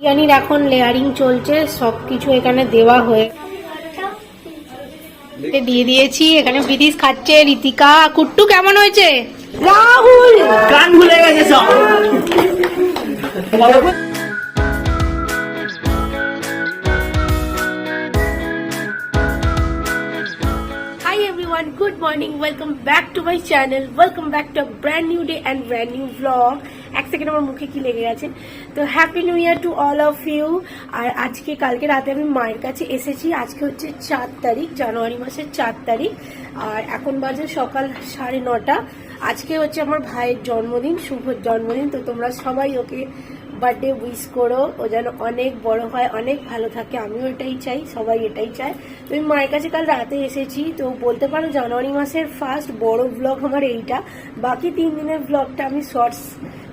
বিরিয়ানির এখন লেয়ারিং চলছে সব কিছু এখানে দেওয়া হয়ে দিয়ে দিয়েছি এখানে ব্রিটিশ খাচ্ছে রীতিকা। কুট্টু কেমন হয়েছে? রাহুল! গান ভুলে গেছে সব। Good morning welcome back to my channel welcome back to brand new day and brand new vlog এক সেকেন্ড আমার মুখে কি লেগে গেছে? তো happy new year to all of you আর আজকে, কালকে রাতে আমি মায়ের কাছে এসেছি। আজকে হচ্ছে চার তারিখ, জানুয়ারি মাসের চার তারিখ। আর এখন বাজে সকাল সাড়ে নটা। আজকে হচ্ছে আমার ভাইয়ের জন্মদিন, শুভ জন্মদিন। তো তোমরা সবাই ওকে বার্থডে উইশ করো, ও যেন অনেক বড় হয়, অনেক ভালো থাকে। আমিও এটাই চাই, সবাই এটাই চায়। আমি মায়ের কাছে কাল রাতে এসেছি, তো বলতে পারো জানুয়ারি মাসের ফার্স্ট বড় ব্লগ আমার এইটা। বাকি তিন দিনের ব্লগটা আমি শর্টস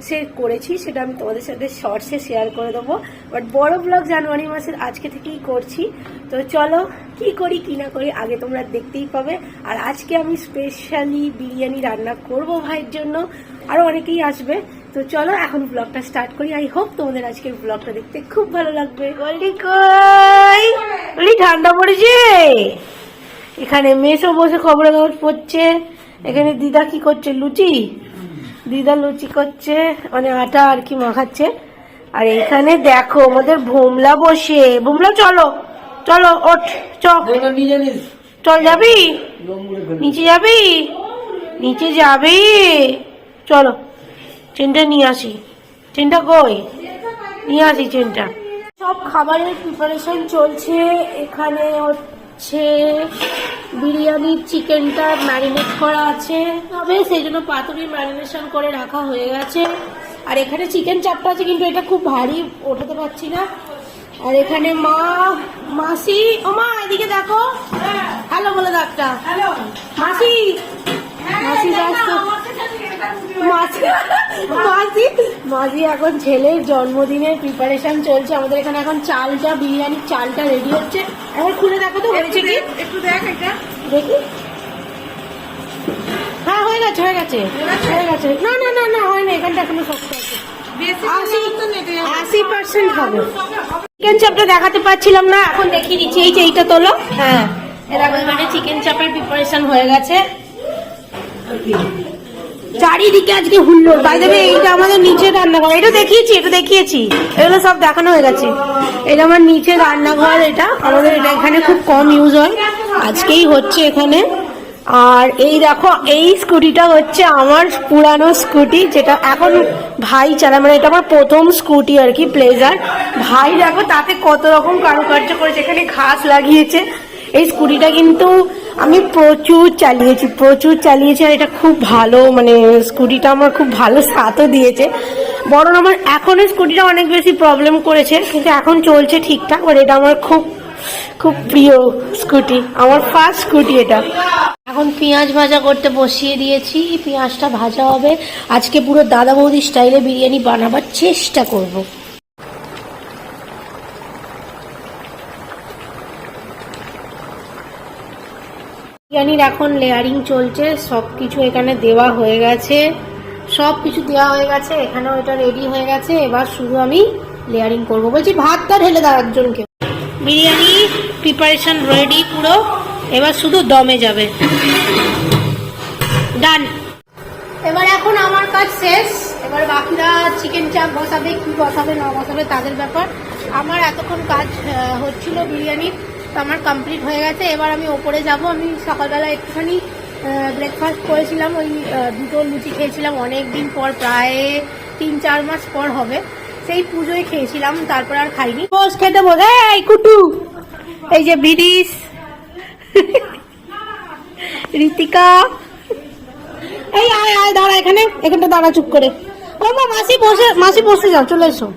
সে করেছি, সেটা আমি তোমাদের সাথে শর্টসে শেয়ার করে দেবো। বাট বড় ব্লগ জানুয়ারি মাসের আজকে থেকেই করছি। তো চলো, কি করি, কি না করি, আগে তোমরা দেখতেই পাবে। আর আজকে আমি স্পেশালি বিরিয়ানি রান্না করব ভাইয়ের জন্য। আরও অনেকেই আসবে। তো চলো এখন ব্লগটা স্টার্ট করি। আই হোপ তোমাদের আজকের ব্লগটা দেখতে খুব ভালো লাগবে। গল্লি কই? বলি ঠান্ডা পড়েছে? এখানে মেসো বসে খবরের কাগজ পড়ছে এখানে দিদা কি করছে? লুচি। দিদা লুচি করছে। মানে আটা আর কি মাখাচ্ছে। আর এখানে দেখো আমাদের ভোমলা বসে। ভোমলা চলো চলো ওঠ চল যাবি? নিচে যাবি? নিচে যাবি? চলো। চেনটা নিয়ে আসি। চেনটা কই? নিয়ে আসি চেনটা সব খাবারের প্রিপারেশন চলছে। এখানে হচ্ছে বিরিয়ানির চিকেনটা ম্যারিনেট করা আছে। তবে সেই জন্য পাতুরি ম্যারিনেশন করে রাখা হয়ে গেছে। আর এখানে চিকেন চাপটা আছে কিন্তু এটা খুব ভারী ওঠাতে পারছি না। আর এখানে মা মাসি ও মা এদিকে দেখো। হ্যালো বলে ডাক্তার হ্যালো মাসি মাসি ব্যস্ত মাসি মাসি এখন ছেলের জন্মদিনের প্রিপারেশন চলছে। আমাদের এখানে এখন চালটা বিরিয়ানির চালটা রেডি হচ্ছে। এখন খুলে দেখো তো হয়েছে কি? একটু দেখ এটা। দেখি। হ্যাঁ হয়ে গেছে হয়ে গেছে। হয়ে গেছে? না না না না হয় না এখানটা এখনও শক্ত আছে। আশি পার্সেন্ট হবে। চিকেন চাপটা দেখাতে পাচ্ছিলাম না এখন দেখিয়ে দিচ্ছি। এই যে এইটা তোলো। হ্যাঁ। এরকম মানে চিকেন চাপের প্রিপারেশন হয়ে গেছে। চারিদিকে আজকে হুল্লোড়। বাই দেবে এইটা আমাদের নিচে রান্নাঘর। এটা দেখিয়েছি এটা দেখিয়েছি। এগুলো সব দেখানো হয়ে গেছে। এটা আমার নিচে রান্নাঘর, এটা আমাদের, এটা এখানে খুব কম ইউজ হয়। আজকেই হচ্ছে এখানে। আর এই দেখো, এই স্কুটিটা হচ্ছে আমার পুরানো স্কুটি, যেটা এখন ভাই চালা মানে এটা আমার প্রথম স্কুটি আর কি প্লেজার ভাই দেখো, তাতে কত রকম কারুকার্য করেছে। এখানে ঘাস লাগিয়েছে। এই স্কুটিটা কিন্তু আমি প্রচুর চালিয়েছি প্রচুর চালিয়েছি আর এটা খুব ভালো মানে স্কুটিটা আমার খুব ভালো সাথও দিয়েছে। বরং আমার এখনও স্কুটিটা অনেক বেশি প্রবলেম করেছে, কিন্তু এখন চলছে ঠিকঠাক, আর এটা আমার খুব খুব প্রিয় স্কুটি, আমার ফার্স্ট স্কুটি এটা। এখন পেঁয়াজ ভাজা করতে বসিয়ে দিয়েছি, পেঁয়াজটা ভাজা হবে। আজকে পুরো দাদা বৌদি স্টাইলে বিরিয়ানি বানাবার চেষ্টা করব। বিরিয়ানির এখন লেয়ারিং চলছে সব কিছু এখানে দেওয়া হয়ে গেছে। সব কিছু দেওয়া হয়ে গেছে, এখানেও এটা রেডি হয়ে গেছে। এবার শুধু আমি লেয়ারিং করব। বলছি, ভাতটা ঢেলে দাও একজনকে। বিরিয়ানি প্রিপারেশন রেডি পুরো। এবার শুধু দমে যাবে। ডান এবার এখন আমার কাজ শেষ। এবার বাকিরা চিকেন চাপ বসাবে, কি বসাবে, না বসাবে, তাদের ব্যাপার। আমার এতক্ষণ কাজ হচ্ছিল বিরিয়ানির। তো আমার কমপ্লিট হয়ে গেছে। এবার আমি ওপরে যাব। আমি সকালবেলা একটুখানি ব্রেকফাস্ট করেছিলাম। ওই দুটো লুচি খেয়েছিলাম। অনেক দিন পর, প্রায় তিন চার মাস পর হবে। সেই পুজোয় খেয়েছিলাম। তারপর আর খাইনি। বস খেতে বস। এই, কুটু! এই যে বিরিশ ঋতিকা এই, আয় আয়, দাঁড়া এখানে। এখানটা দাঁড়া, চুপ করে। ও মা, মাসি বসে মাসি বসে যাও, চলে এসো।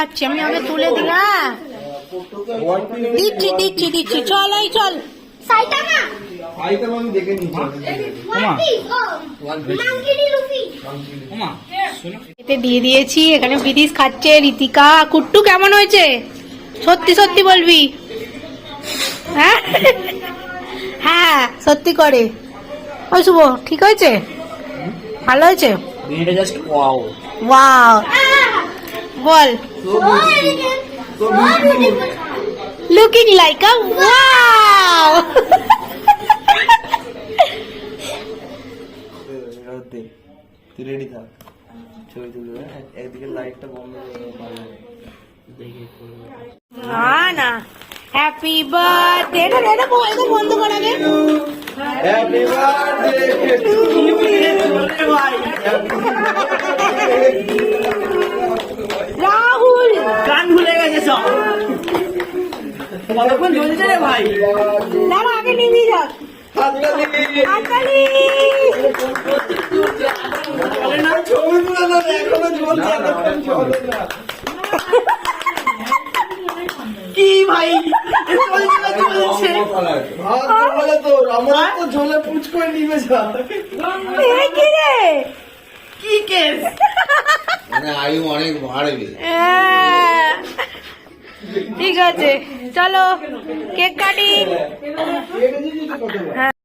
দিচ্ছি আমি আগে তুলে দিই হ্যাঁ? দিচ্ছি দিচ্ছি দিচ্ছি। চল এই চল। সাইটামা আমি দেখে এতে দিয়ে দিয়েছি এখানে বিদিশ খাচ্ছে রীতিকা কুট্টু কেমন হয়েছে? সত্যি সত্যি বলবি। হ্যাঁ? হ্যাঁ সত্যি করে। ওই শুভ ঠিক হয়েছে? ভালো হয়েছে? জাস্ট ওয়াও ওয়াও বল। লুকিং লাইক আ ওয়াও তুই রেডি থাক। ছবি তুলবে একদিকে লাইটটা বন্ধ না না। হ্যাপি বার্থডে এটা এটা এটা বন্ধ কর আগে। হ্যাপি বার্থডে টু রাহুল কান ভুলে গেছে সব কতক্ষণ জ্বলছে রে ভাই। দাঁড়া আগে নিবি যাক কি ভাই। বলে তো আমরা তো ঝোলে পুচ করে নিবে কি রে? কি কেস? মানে আয়ু অনেক বাড়বে। ঠিক আছে চলো কেক কাটি। আমি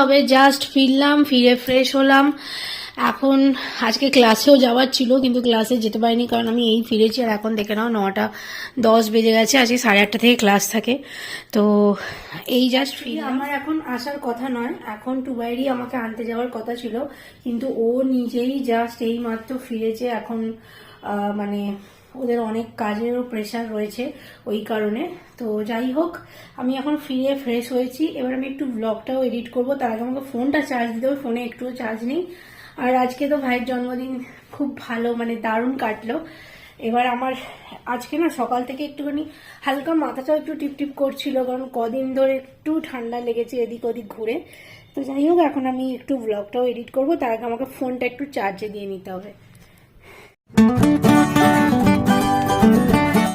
সবে জাস্ট ফিরলাম ফিরে ফ্রেশ হলাম। এখন আজকে ক্লাসেও যাওয়ার ছিল কিন্তু ক্লাসে যেতে পারিনি কারণ আমি এই ফিরেছি আর এখন দেখে নাও নটা দশ বেজে গেছে আজকে সাড়ে আটটা থেকে ক্লাস থাকে। তো এই জাস্ট আমার এখন আসার কথা নয় এখন টুবাইরি আমাকে আনতে যাওয়ার কথা ছিল কিন্তু ও নিজেই জাস্ট এই মাত্র ফিরেছে এখন মানে ওদের অনেক কাজেরও প্রেশার রয়েছে ওই কারণে। তো যাই হোক, আমি এখন ফিরে ফ্রেশ হয়েছি। এবার আমি একটু ব্লগটাও এডিট করব। তার আগে আমাকে ফোনটা চার্জ দিতে হবে ফোনে একটুও চার্জ নেই। আর আজকে তো ভাইয়ের জন্মদিন খুব ভালো মানে দারুণ কাটলো। এবার আমার আজকে না সকাল থেকে একটুখানি হালকা মাথাটাও একটু টিপ টিপ করছিল, কারণ কদিন ধরে একটু ঠান্ডা লেগেছে এদিক ওদিক ঘুরে। তো যাই হোক, এখন আমি একটু ব্লগটাও এডিট করব। তার আগে আমাকে ফোনটা একটু চার্জে দিয়ে নিতে হবে।